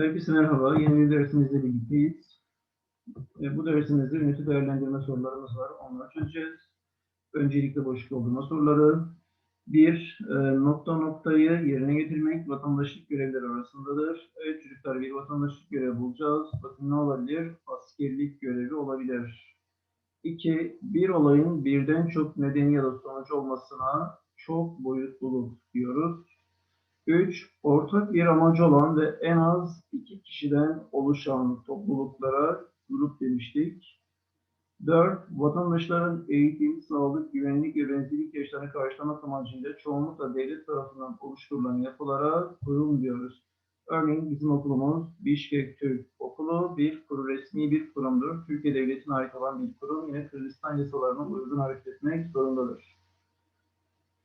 Herkese merhaba. Yeni bir dersimizle birlikteyiz. E, bu dersimizde ünite değerlendirme sorularımız var. Onları çözeceğiz. Öncelikle boşluk doldurma soruları. Bir, e, nokta noktayı yerine getirmek vatandaşlık görevleri arasındadır. Evet çocuklar bir vatandaşlık görevi bulacağız. Bakın ne olabilir? Askerlik görevi olabilir. İki, bir olayın birden çok nedeni ya da sonucu olmasına çok boyutluluk diyoruz. 3. Ortak bir amacı olan ve en az iki kişiden oluşan topluluklara grup demiştik. 4. Vatandaşların eğitim, sağlık, güvenlik ve benzeri ihtiyaçlarını karşılamak amacıyla çoğunlukla devlet tarafından oluşturulan yapılara kurum diyoruz. Örneğin bizim okulumuz Bişkek Türk Okulu bir kuru resmi bir kurumdur. Türkiye Devleti'ne ait olan bir kurum yine Kırgızistan yasalarına uygun hareket etmek zorundadır.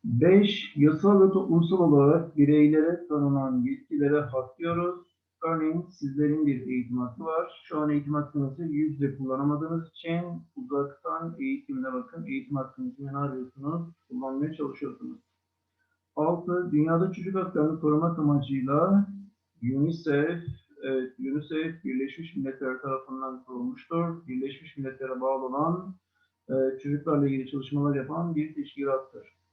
5. Yasal ve toplumsal olarak bireylere tanınan yetkilere hak diyoruz. Örneğin sizlerin bir eğitim hakkı var. Şu an eğitim hakkınızı yüzde kullanamadığınız için uzaktan eğitimine bakın. Eğitim hakkınızı ne arıyorsunuz? Kullanmaya çalışıyorsunuz. 6. Dünyada çocuk haklarını korumak amacıyla UNICEF, evet, UNICEF Birleşmiş Milletler tarafından kurulmuştur. Birleşmiş Milletler'e bağlı olan e, çocuklarla ilgili çalışmalar yapan bir teşkilattır.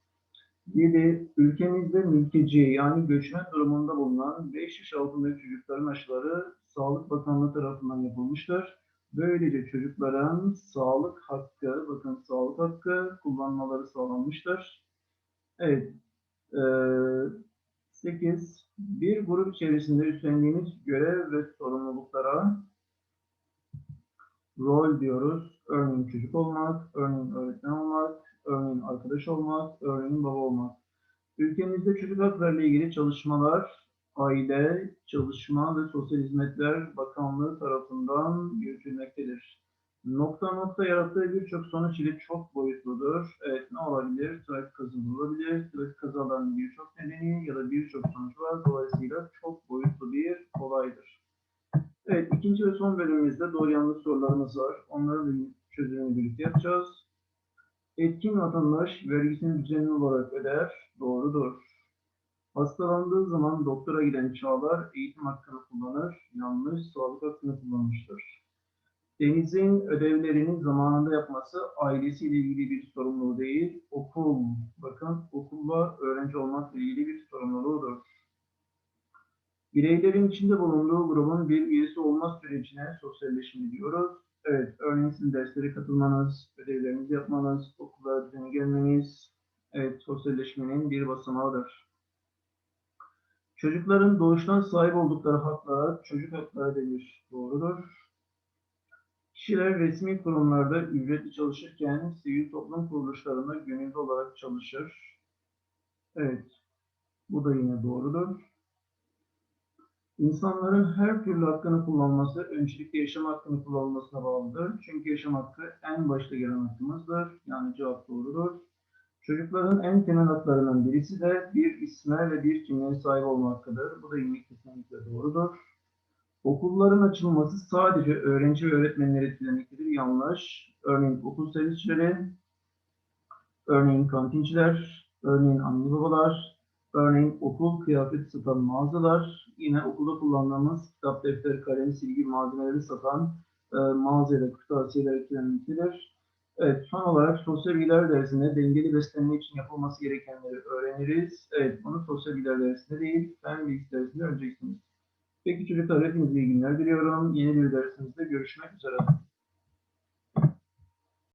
7. Ülkemizde mülteci yani göçmen durumunda bulunan 5 yaş altındaki çocukların aşıları Sağlık Bakanlığı tarafından yapılmıştır. Böylece çocukların sağlık hakkı, bakın sağlık hakkı kullanmaları sağlanmıştır. Evet. 8. Bir grup içerisinde üstlendiğimiz görev ve sorumluluklara rol diyoruz. Örneğin çocuk olmak, örneğin öğretmen olmak, örneğin arkadaş olmak, örneğin baba olmak. Ülkemizde çocuk hakları ile ilgili çalışmalar Aile, Çalışma ve Sosyal Hizmetler Bakanlığı tarafından yürütülmektedir. Nokta nokta yarattığı birçok sonuç ile çok boyutludur. Evet ne olabilir? Trafik kazası olabilir. Trafik kazalarının birçok nedeni ya da birçok sonuç var. Dolayısıyla çok boyutlu bir olaydır. Evet ikinci ve son bölümümüzde doğru yanlış sorularımız var. Onların çözümünü birlikte yapacağız. Etkin vatandaş vergisini düzenli olarak öder. Doğrudur. Hastalandığı zaman doktora giden çağlar eğitim hakkını kullanır. Yanlış, sağlık hakkını kullanmıştır. Deniz'in ödevlerini zamanında yapması ailesiyle ilgili bir sorumluluğu değil, okul, bakın okulla öğrenci olmakla ilgili bir sorumluluğudur. Bireylerin içinde bulunduğu grubun bir üyesi olma sürecine sosyalleşme diyoruz. Derslere katılmanız, ödevlerinizi yapmanız, okula düzenli gelmeniz, evet, sosyalleşmenin bir basamağıdır. Çocukların doğuştan sahip oldukları haklara çocuk hakları denir. Doğrudur. Kişiler resmi kurumlarda ücretli çalışırken sivil toplum kuruluşlarında gönüllü olarak çalışır. Evet, bu da yine doğrudur. İnsanların her türlü hakkını kullanması öncelikle yaşam hakkını kullanılmasına bağlıdır. Çünkü yaşam hakkı en başta gelen hakkımızdır. Yani cevap doğrudur. Çocukların en temel haklarından birisi de bir isme ve bir kimliğe sahip olma hakkıdır. Bu da yine kesinlikle doğrudur. Okulların açılması sadece öğrenci ve öğretmenleri etkilemektedir. Yanlış. Örneğin okul servisçileri, örneğin kantinciler, örneğin anne babalar, örneğin okul kıyafeti satan mağazalar, yine okulda kullandığımız kitap, defter, kalem, silgi malzemeleri satan e, mağaza ya da kırtasiyeler etkilenmektedir. Evet, son olarak sosyal bilgiler dersinde dengeli beslenme için yapılması gerekenleri öğreniriz. Evet, bunu sosyal bilgiler dersinde değil, fen bilgisi dersinde öğreneceksiniz. Peki çocuklar hepinize iyi günler diliyorum. Yeni bir dersimizde görüşmek üzere.